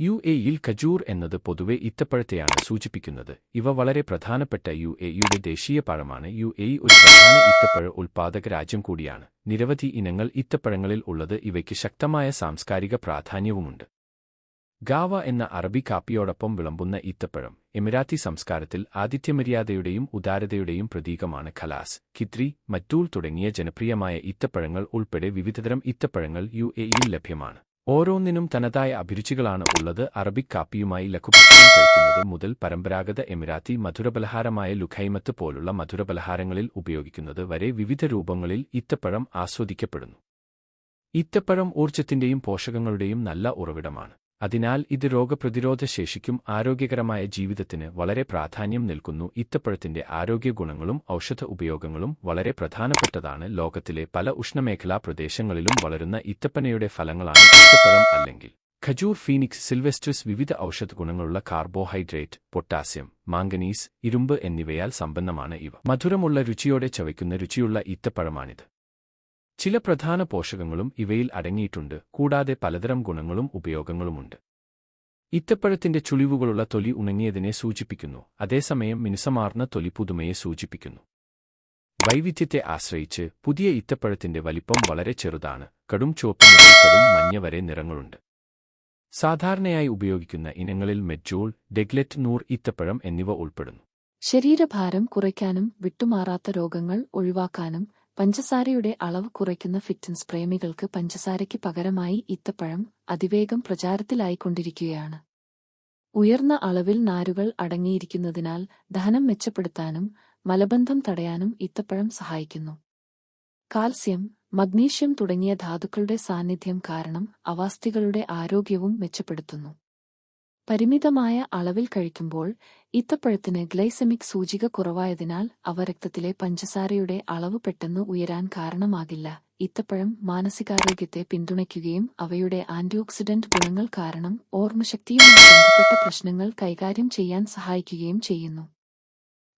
U എയിൽ ഖജൂർ എന്നത് പൊതുവെ ഇത്തപ്പഴത്തെയാണ് സൂചിപ്പിക്കുന്നത്. ഇവ വളരെ പ്രധാനപ്പെട്ട യു എയുടെ ദേശീയ പഴമാണ്. യു എ ഒരു പ്രധാന ഇത്തപ്പഴ ഉൽപാദക രാജ്യം കൂടിയാണ്. നിരവധി ഇനങ്ങൾ ഇത്തപ്പഴങ്ങളിൽ ഉള്ളത് ഇവയ്ക്ക് ശക്തമായ സാംസ്കാരിക പ്രാധാന്യവുമുണ്ട്. ഗാവ എന്ന അറബി കാപ്പിയോടൊപ്പം വിളമ്പുന്ന ഈത്തപ്പഴം എമിരാത്തി സംസ്കാരത്തിൽ ആതിഥ്യമര്യാദയുടെയും ഉദാരതയുടെയും പ്രതീകമാണ്. ഖലാസ് ഖിത്രി മറ്റൂൾ തുടങ്ങിയ ജനപ്രിയമായ ഈത്തപ്പഴങ്ങൾ ഉൾപ്പെടെ വിവിധതരം ഈത്തപ്പഴങ്ങൾ യു എയിൽ ലഭ്യമാണ്. ഓരോന്നിനും തനതായ അഭിരുചികളാണ് ഉള്ളത്. അറബിക് കാപ്പിയുമായി ലഘുഭക്ഷണം കഴിക്കുന്നത് മുതൽ പരമ്പരാഗത എമിരാത്തി മധുരപലഹാരമായ ലുഖൈമത്ത് പോലുള്ള മധുരപലഹാരങ്ങളിൽ ഉപയോഗിക്കുന്നത് വരെ വിവിധ രൂപങ്ങളിൽ ഇത്തപ്പഴം ആസ്വദിക്കപ്പെടുന്നു. ഇത്തപ്പഴം ഊർജത്തിന്റെയും പോഷകങ്ങളുടെയും നല്ല ഉറവിടമാണ്. അതിനാൽ ഇത് രോഗപ്രതിരോധ ശേഷിക്കും ആരോഗ്യകരമായ ജീവിതത്തിന് വളരെ പ്രാധാന്യം നൽകുന്നു. ഇത്തപ്പഴത്തിന്റെ ആരോഗ്യ ഗുണങ്ങളും ഔഷധ ഉപയോഗങ്ങളും വളരെ പ്രധാനപ്പെട്ടതാണ്. ലോകത്തിലെ പല ഉഷ്ണമേഖലാ പ്രദേശങ്ങളിലും വളരുന്ന ഇത്തപ്പനയുടെ ഫലങ്ങളാണ് ഇത്തപ്പഴം അല്ലെങ്കിൽ ഖജൂർ ഫീനിക്സ് സിൽവെസ്റ്റ്രസ് വിവിധ ഔഷധ ഗുണങ്ങളുള്ള കാർബോഹൈഡ്രേറ്റ് പൊട്ടാസ്യം മാംഗനീസ് ഇരുമ്പ് എന്നിവയാൽ സമ്പന്നമാണ് ഇവ. മധുരമുള്ള രുചിയോടെ ചവയ്ക്കുന്ന രുചിയുള്ള ഈത്തപ്പഴമാണിത് ചില പ്രധാന പോഷകങ്ങളും ഇവയിൽ അടങ്ങിയിട്ടുണ്ട് കൂടാതെ പലതരം ഗുണങ്ങളും ഉപയോഗങ്ങളുമുണ്ട്. ഇത്തപ്പഴത്തിന്റെ ചുളിവുകളുള്ള തൊലി ഉണങ്ങിയതിനെ സൂചിപ്പിക്കുന്നു അതേസമയം മിനുസമാർന്ന തൊലി പുതുമയെ സൂചിപ്പിക്കുന്നു. വൈവിധ്യത്തെ ആശ്രയിച്ച് പുതിയ ഇത്തപ്പഴത്തിന്റെ വലിപ്പം വളരെ ചെറുതാണ് കടും ചുവപ്പ് മുതൽ കടും മഞ്ഞ വരെ നിറങ്ങളുണ്ട്. സാധാരണയായി ഉപയോഗിക്കുന്ന ഇനങ്ങളിൽ മെജോൾ ഡെഗ്ലെറ്റ് നൂർ ഇത്തപ്പഴം എന്നിവ ഉൾപ്പെടുന്നു. ശരീരഭാരം കുറയ്ക്കാനും വിട്ടുമാറാത്ത രോഗങ്ങൾ ഒഴിവാക്കാനും പഞ്ചസാരയുടെ അളവ് കുറയ്ക്കുന്ന ഫിറ്റ്നസ് പ്രേമികൾക്ക് പഞ്ചസാരയ്ക്ക് പകരമായി ഇത്തപ്പഴം അതിവേഗം പ്രചാരത്തിലായിക്കൊണ്ടിരിക്കുകയാണ്. ഉയർന്ന അളവിൽ നാരുകൾ അടങ്ങിയിരിക്കുന്നതിനാൽ ദഹനം മെച്ചപ്പെടുത്താനും മലബന്ധം തടയാനും ഇത്തപ്പഴം സഹായിക്കുന്നു. കാൽസ്യം മഗ്നീഷ്യം തുടങ്ങിയ ധാതുക്കളുടെ സാന്നിധ്യം കാരണം അവാസ്ഥികളുടെ ആരോഗ്യവും മെച്ചപ്പെടുത്തുന്നു. പരിമിതമായ അളവിൽ കഴിക്കുമ്പോൾ ഈത്തപ്പഴത്തിന് ഗ്ലൈസമിക് സൂചിക കുറവായതിനാൽ അവ രക്തത്തിലെ പഞ്ചസാരയുടെ അളവ് പെട്ടെന്ന് ഉയരാൻ കാരണമാകില്ല. ഇത്തപ്പഴം മാനസികാരോഗ്യത്തെ പിന്തുണയ്ക്കുകയും അവയുടെ ആന്റിഓക്സിഡന്റ് ഗുണങ്ങൾ കാരണം ഓർമ്മശക്തിയുമായി ബന്ധപ്പെട്ട പ്രശ്നങ്ങൾ കൈകാര്യം ചെയ്യാൻ സഹായിക്കുകയും ചെയ്യുന്നു.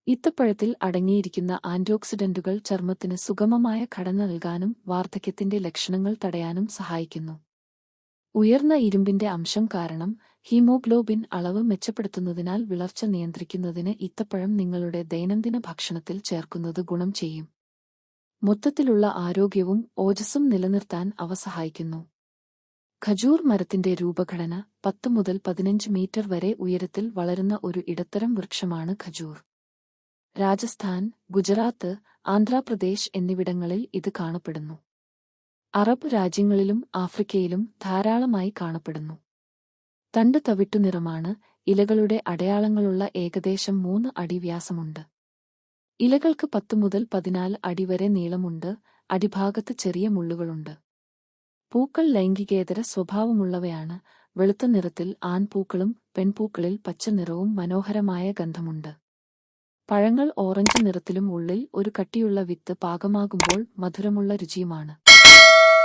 ഇത്തപ്പഴത്തിൽ അടങ്ങിയിരിക്കുന്ന ആന്റിഓക്സിഡന്റുകൾ ചർമ്മത്തിന് സുഗമമായ ഘടന നൽകാനും വാർദ്ധക്യത്തിന്റെ ലക്ഷണങ്ങൾ തടയാനും സഹായിക്കുന്നു. ഉയർന്ന ഇരുമ്പിന്റെ അംശം കാരണം ഹീമോഗ്ലോബിൻ അളവ് മെച്ചപ്പെടുത്തുന്നതിനാൽ വിളർച്ച നിയന്ത്രിക്കുന്നതിന് ഇത്തപ്പഴം നിങ്ങളുടെ ദൈനംദിന ഭക്ഷണത്തിൽ ചേർക്കുന്നത് ഗുണം ചെയ്യും. മൊത്തത്തിലുള്ള ആരോഗ്യവും ഓജസ്സും നിലനിർത്താൻ അവ സഹായിക്കുന്നു. ഖജൂർ മരത്തിന്റെ രൂപഘടന പത്ത് മുതൽ പതിനഞ്ച് മീറ്റർ വരെ ഉയരത്തിൽ വളരുന്ന ഒരു ഇടത്തരം വൃക്ഷമാണ് ഖജൂർ. രാജസ്ഥാൻ ഗുജറാത്ത് ആന്ധ്രാപ്രദേശ് എന്നിവിടങ്ങളിൽ ഇത് കാണപ്പെടുന്നു. അറബ് രാജ്യങ്ങളിലും ആഫ്രിക്കയിലും ധാരാളമായി കാണപ്പെടുന്നു. തണ്ട് തവിട്ടു നിറമാണ് ഇലകളുടെ അടയാളങ്ങളുള്ള ഏകദേശം മൂന്ന് അടി വ്യാസമുണ്ട്. ഇലകൾക്ക് പത്ത് മുതൽ പതിനാല് അടി വരെ നീളമുണ്ട് അടിഭാഗത്ത് ചെറിയ മുള്ളുകളുണ്ട്. പൂക്കൾ ലൈംഗികേതര സ്വഭാവമുള്ളവയാണ് വെളുത്ത നിറത്തിൽ ആൺപൂക്കളും പെൺപൂക്കളിൽ പച്ച നിറവും മനോഹരമായ ഗന്ധമുണ്ട്. പഴങ്ങൾ ഓറഞ്ച് നിറത്തിലും ഉള്ളിൽ ഒരു കട്ടിയുള്ള വിത്ത് പാകമാകുമ്പോൾ മധുരമുള്ള രുചിയുമാണ്.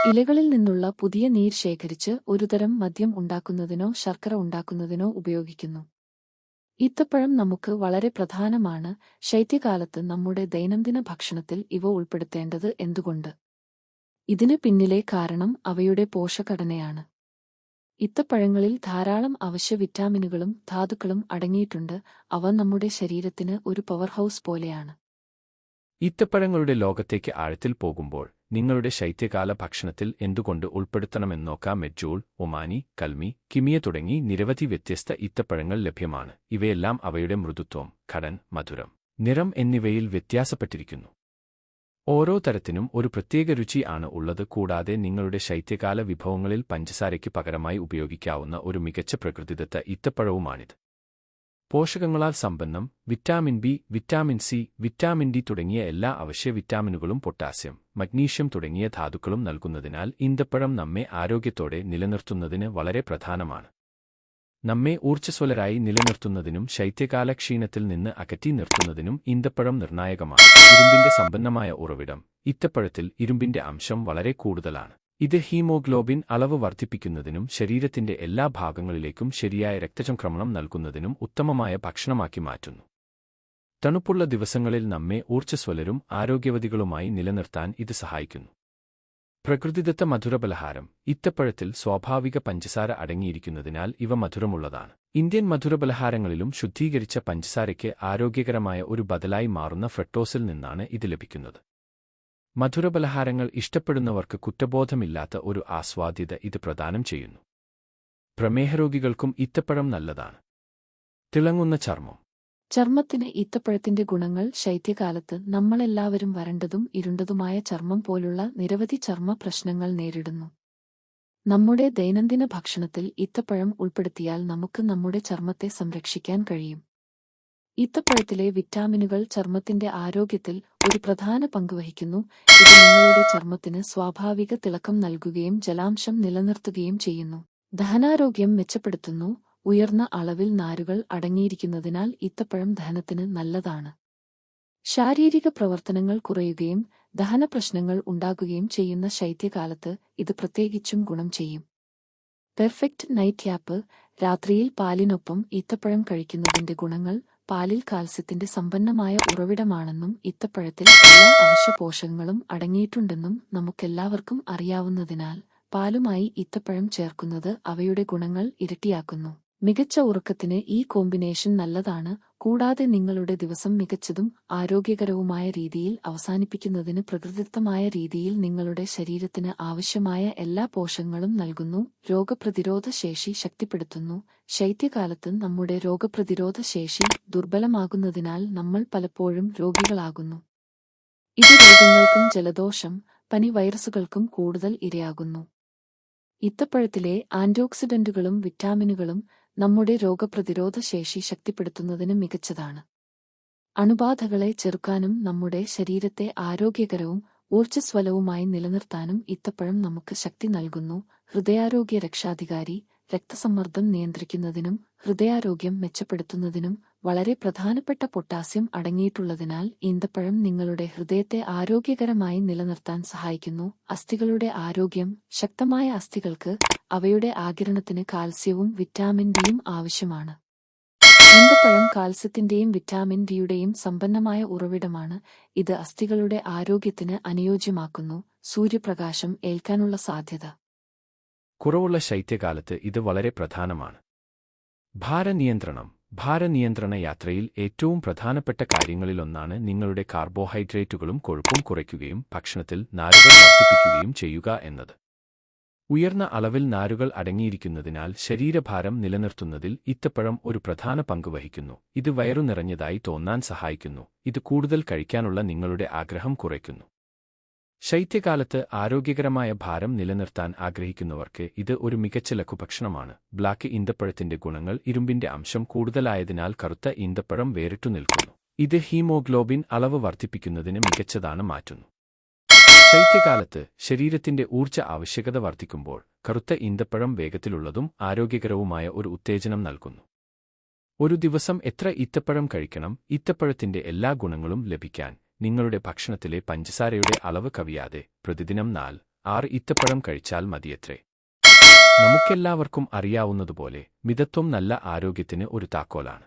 ഇലകളിൽ നിന്നുള്ള പുതിയ നീർ ശേഖരിച്ച് ഒരുതരം മദ്യം ഉണ്ടാക്കുന്നതിനോ ശർക്കര ഉണ്ടാക്കുന്നതിനോ ഉപയോഗിക്കുന്നു. ഈത്തപ്പഴം നമുക്ക് വളരെ പ്രധാനമാണ്. ശൈത്യകാലത്ത് നമ്മുടെ ദൈനംദിന ഭക്ഷണത്തിൽ ഇവ ഉൾപ്പെടുത്തേണ്ടത് എന്തുകൊണ്ട്? ഇതിന് പിന്നിലെ കാരണം അവയുടെ പോഷകടനയാണ് ഇത്തപ്പഴങ്ങളിൽ ധാരാളം അവശ്യ വിറ്റാമിനുകളും ധാതുക്കളും അടങ്ങിയിട്ടുണ്ട്. അവ നമ്മുടെ ശരീരത്തിന് ഒരു പവർ ഹൗസ് പോലെയാണ്. ഇത്തപ്പഴങ്ങളുടെ ലോകത്തേക്ക് ആഴത്തിൽ പോകുമ്പോൾ നിങ്ങളുടെ ശൈത്യകാല ഭക്ഷണത്തിൽ എന്തുകൊണ്ട് ഉൾപ്പെടുത്തണമെന്നോക്കാം മെജൂൾ ഒമാനി കൽമി കിമിയ തുടങ്ങി നിരവധി വ്യത്യസ്ത ഈത്തപ്പഴങ്ങൾ ലഭ്യമാണ്. ഇവയെല്ലാം അവയുടെ മൃദുത്വം ഘടൻ മധുരം നിറം എന്നിവയിൽ വ്യത്യാസപ്പെട്ടിരിക്കുന്നു. ഓരോ തരത്തിനും ഒരു പ്രത്യേക രുചി ആണ് ഉള്ളത് കൂടാതെ നിങ്ങളുടെ ശൈത്യകാല വിഭവങ്ങളിൽ പഞ്ചസാരയ്ക്ക് പകരമായി ഉപയോഗിക്കാവുന്ന ഒരു മികച്ച പ്രകൃതിദത്ത ഈത്തപ്പഴവുമാണിത്. പോഷകങ്ങളാൽ സമ്പന്നം vitamin B vitamin C vitamin D തുടങ്ങിയ എല്ലാ അവശ്യ വിറ്റാമിനുകളും പൊട്ടാസ്യം മഗ്നീഷ്യം തുടങ്ങിയ ധാതുക്കളും നൽകുന്നതിനാൽ ഈന്തപ്പഴം നമ്മെ ആരോഗ്യത്തോടെ നിലനിർത്തുന്നതിന് വളരെ പ്രധാനമാണ്. നമ്മെ ഊർജസ്വലരായി നിലനിർത്തുന്നതിനും ശൈത്യകാല ക്ഷീണത്തിൽ നിന്ന് അകറ്റി നിർത്തുന്നതിനും ഈന്തപ്പഴം നിർണായകമാണ്. ഇരുമ്പിന്റെ സമ്പന്നമായ ഉറവിടം ഇത്തപ്പഴത്തിൽ ഇരുമ്പിന്റെ അംശം വളരെ കൂടുതലാണ്. ഇത് ഹീമോഗ്ലോബിൻ അളവ് വർദ്ധിപ്പിക്കുന്നതിനും ശരീരത്തിന്റെ എല്ലാ ഭാഗങ്ങളിലേക്കും ശരിയായ രക്തചംക്രമണം നൽകുന്നതിനും ഉത്തമമായ ഭക്ഷണമാക്കി മാറ്റുന്നു. തണുപ്പുള്ള ദിവസങ്ങളിൽ നമ്മെ ഊർജസ്വലരും ആരോഗ്യവതികളുമായി നിലനിർത്താൻ ഇത് സഹായിക്കുന്നു. പ്രകൃതിദത്ത മധുരപലഹാരം ഇത്തപ്പഴത്തിൽ സ്വാഭാവിക പഞ്ചസാര അടങ്ങിയിരിക്കുന്നതിനാൽ ഇവ മധുരമുള്ളതാണ്. ഇന്ത്യൻ മധുരപലഹാരങ്ങളിലും ശുദ്ധീകരിച്ച പഞ്ചസാരയ്ക്ക് ആരോഗ്യകരമായ ഒരു ബദലായി മാറുന്ന ഫ്രട്ടോസിൽ നിന്നാണ് ഇത് ലഭിക്കുന്നത്. മധുരപലഹാരങ്ങൾ ഇഷ്ടപ്പെടുന്നവർക്ക് കുറ്റബോധമില്ലാത്ത ഒരു ആസ്വാദ്യത ഇത് പ്രദാനം ചെയ്യുന്നു. പ്രമേഹരോഗികൾക്കും ഇത്തപ്പഴം നല്ലതാണ്. തിളങ്ങുന്ന ചർമ്മം. ചർമ്മത്തിന് ഈത്തപ്പഴത്തിന്റെ ഗുണങ്ങൾ ശൈത്യകാലത്ത് നമ്മളെല്ലാവരും വരണ്ടതും ഇരുണ്ടതുമായ ചർമ്മം പോലുള്ള നിരവധി ചർമ്മ പ്രശ്നങ്ങൾ നേരിടുന്നു. നമ്മുടെ ദൈനംദിന ഭക്ഷണത്തിൽ ഈത്തപ്പഴം ഉൾപ്പെടുത്തിയാൽ നമുക്ക് നമ്മുടെ ചർമ്മത്തെ സംരക്ഷിക്കാൻ കഴിയും. ഈത്തപ്പഴത്തിലെ വിറ്റാമിനുകൾ ചർമ്മത്തിന്റെ ആരോഗ്യത്തിൽ ഒരു പ്രധാന പങ്ക് വഹിക്കുന്നു. ഇത് നിങ്ങളുടെ ചർമ്മത്തിന് സ്വാഭാവിക തിളക്കം നൽകുകയും ജലാംശം നിലനിർത്തുകയും ചെയ്യുന്നു. ദഹനാരോഗ്യം മെച്ചപ്പെടുത്തുന്നു. ഉയർന്ന അളവിൽ നാരുകൾ അടങ്ങിയിരിക്കുന്നതിനാൽ ഈത്തപ്പഴം ദഹനത്തിന് നല്ലതാണ്. ശാരീരിക പ്രവർത്തനങ്ങൾ കുറയുകയും ദഹനപ്രശ്നങ്ങൾ ഉണ്ടാകുകയും ചെയ്യുന്ന ശൈത്യകാലത്ത് ഇത് പ്രത്യേകിച്ചും ഗുണം ചെയ്യും. പെർഫെക്റ്റ് നൈറ്റ് യാപ്പ് രാത്രിയിൽ പാലിനൊപ്പം ഈത്തപ്പഴം കഴിക്കുന്നതിന്റെ ഗുണങ്ങൾ പാലിൽ കാൽസ്യത്തിന്റെ സമ്പന്നമായ ഉറവിടമാണെന്നും ഇത്തപ്പഴത്തിൽ എല്ലാ അവശ്യ പോഷകങ്ങളും അടങ്ങിയിട്ടുണ്ടെന്നും നമുക്കെല്ലാവർക്കും അറിയാവുന്നതിനാൽ പാലുമായി ഇത്തപ്പഴം ചേർക്കുന്നത് അവയുടെ ഗുണങ്ങൾ ഇരട്ടിയാക്കുന്നു. മികച്ച ഉറക്കത്തിന് ഈ കോമ്പിനേഷൻ നല്ലതാണ് കൂടാതെ നിങ്ങളുടെ ദിവസം മികച്ചതും ആരോഗ്യകരവുമായ രീതിയിൽ അവസാനിപ്പിക്കുന്നതിന് പ്രകൃതിദത്തമായ രീതിയിൽ നിങ്ങളുടെ ശരീരത്തിന് ആവശ്യമായ എല്ലാ പോഷകങ്ങളും നൽകുന്നു. രോഗപ്രതിരോധ ശേഷി ശക്തിപ്പെടുത്തുന്നു. ശൈത്യകാലത്ത് നമ്മുടെ രോഗപ്രതിരോധ ശേഷി ദുർബലമാകുന്നതിനാൽ നമ്മൾ പലപ്പോഴും രോഗികളാകുന്നു. ഇത് രോഗങ്ങൾക്കും ജലദോഷം പനി വൈറസുകൾക്കും കൂടുതൽ ഇരയാകുന്നു. ഇത്തപ്പഴത്തിലെ ആന്റിഓക്സിഡന്റുകളും വിറ്റാമിനുകളും നമ്മുടെ രോഗപ്രതിരോധ ശേഷി ശക്തിപ്പെടുത്തുന്നതിന് മികച്ചതാണ്. അണുബാധകളെ ചെറുക്കാനും നമ്മുടെ ശരീരത്തെ ആരോഗ്യകരവും ഊർജസ്വലവുമായി നിലനിർത്താനും ഇത്തപ്പഴം നമുക്ക് ശക്തി നൽകുന്നു. ഹൃദയാരോഗ്യ രക്ഷാധികാരി രക്തസമ്മർദ്ദം നിയന്ത്രിക്കുന്നതിനും ഹൃദയാരോഗ്യം മെച്ചപ്പെടുത്തുന്നതിനും വളരെ പ്രധാനപ്പെട്ട പൊട്ടാസ്യം അടങ്ങിയിട്ടുള്ളതിനാൽ ഈന്തപ്പഴം നിങ്ങളുടെ ഹൃദയത്തെ ആരോഗ്യകരമായി നിലനിർത്താൻ സഹായിക്കുന്നു. അസ്ഥികളുടെ ആരോഗ്യം ശക്തമായ അസ്ഥികൾക്ക് അവയുടെ ആകിരണത്തിന് കാൽസ്യവും വിറ്റാമിൻ ഡിയും ആവശ്യമാണ്. ഈന്തപ്പഴം കാൽസ്യത്തിന്റെയും വിറ്റാമിൻ ഡിയുടെയും സമ്പന്നമായ ഉറവിടമാണ്. ഇത് അസ്ഥികളുടെ ആരോഗ്യത്തിന് അനുയോജ്യമാക്കുന്നു. സൂര്യപ്രകാശം ഏൽക്കാനുള്ള സാധ്യത. കുറവുള്ള ശൈത്യകാലത്ത് ഇത് വളരെ പ്രധാനമാണ്. ഭാരനിയന്ത്രണം. ഭാരനിയന്ത്രണ യാത്രയിൽ ഏറ്റവും പ്രധാനപ്പെട്ട കാര്യങ്ങളിലൊന്നാണ് നിങ്ങളുടെ കാർബോഹൈഡ്രേറ്റുകളും കൊഴുപ്പും കുറയ്ക്കുകയും ഭക്ഷണത്തിൽ നാരുകൾ വർദ്ധിപ്പിക്കുകയും ചെയ്യുക എന്നത്. ഉയർന്ന അളവിൽ നാരുകൾ അടങ്ങിയിരിക്കുന്നതിനാൽ ശരീരഭാരം നിലനിർത്തുന്നതിൽ ഇത്തപ്പഴം ഒരു പ്രധാന പങ്ക് വഹിക്കുന്നു. ഇത് വയറു നിറഞ്ഞതായി തോന്നാൻ സഹായിക്കുന്നു. ഇത് കൂടുതൽ കഴിക്കാനുള്ള നിങ്ങളുടെ ആഗ്രഹം കുറയ്ക്കുന്നു. ശൈത്യകാലത്ത് ആരോഗ്യകരമായ ഭാരം നിലനിർത്താൻ ആഗ്രഹിക്കുന്നവർക്ക് ഇത് ഒരു മികച്ച ലഘുഭക്ഷണമാണ്. ബ്ലാക്ക് ഈന്തപ്പഴത്തിന്റെ ഗുണങ്ങൾ ഇരുമ്പിന്റെ അംശം കൂടുതലായതിനാൽ കറുത്ത ഈന്തപ്പഴം വേറിട്ടു നിൽക്കുന്നു. ഇത് ഹീമോഗ്ലോബിൻ അളവ് വർദ്ധിപ്പിക്കുന്നതിന് മികച്ചതാണ് മാറ്റുന്നു. ശൈത്യകാലത്ത് ശരീരത്തിന്റെ ഊർജ ആവശ്യകത വർദ്ധിക്കുമ്പോൾ കറുത്ത ഈന്തപ്പഴം വേഗത്തിലുള്ളതും ആരോഗ്യകരവുമായ ഒരു ഉത്തേജനം നൽകുന്നു. ഒരു ദിവസം എത്ര ഈത്തപ്പഴം കഴിക്കണം ഈത്തപ്പഴത്തിന്റെ എല്ലാ ഗുണങ്ങളും ലഭിക്കാൻ നിങ്ങളുടെ ഭക്ഷണത്തിലെ പഞ്ചസാരയുടെ അളവ് കവിയാതെ പ്രതിദിനം നാൽ ആറ് ഇത്തപ്പഴം കഴിച്ചാൽ മതിയത്രേ. നമുക്കെല്ലാവർക്കും അറിയാവുന്നതുപോലെ മിതത്വം നല്ല ആരോഗ്യത്തിന് ഒരു താക്കോലാണ്.